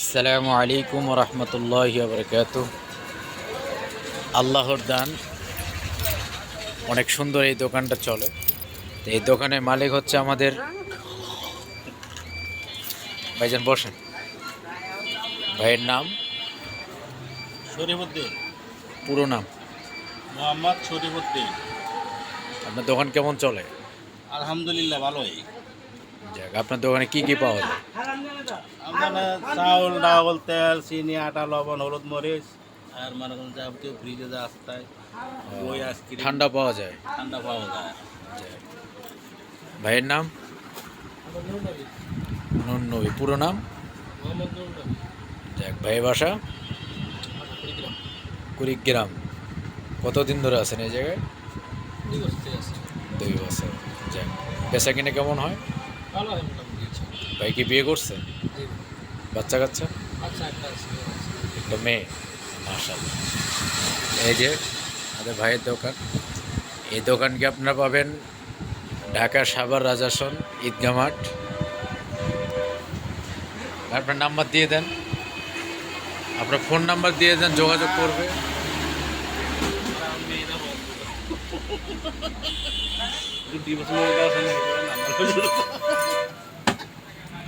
আসসালামু আলাইকুম রহমতুল্লাহ বরকাত আল্লাহর দান অনেক সুন্দর এই দোকানটা চলে। এই দোকানের মালিক হচ্ছে আমাদের ভাইজান বসেন। ভাইয়ের নাম? শরীফুদ্দিন পুরো নাম? মোহাম্মদ শরীফুদ্দিন আপনার দোকান কেমন চলে? আলহামদুলিল্লাহ ভালোই। যাক আপনার দোকানে কি কি পাওয়া যায়? আপনার চাউল ডাউল তেল চিনি আটা লবণ হলুদ মরিচ আর মানে কোনো যাবতীয় ফ্রিজে যা আসতায় বই আইসক্রিম ঠান্ডা পাওয়া যায়। ঠান্ডা পাওয়া যায়। যাক। ভাইয়ের নাম? নুন নবী পুরো নাম? যাক ভাই বাসা? কুড়িগ্রাম। কতদিন ধরে আছেন এই জায়গায়? দুই বছর। যাক পেশা কিনে কেমন হয়? ভাই কি বিয়ে করছে? বাচ্চা কাচ্চা? একটা মেয়ে মার্শাল এই যে আমাদের ভাইয়ের দোকান এই দোকানকে আপনারা পাবেন? ঢাকা সাভার রাজাসন ঈদগা মাঠ। আপনার নাম্বার দিয়ে দেন। আপনার ফোন নাম্বার দিয়ে দেন যোগাযোগ করবে। বছর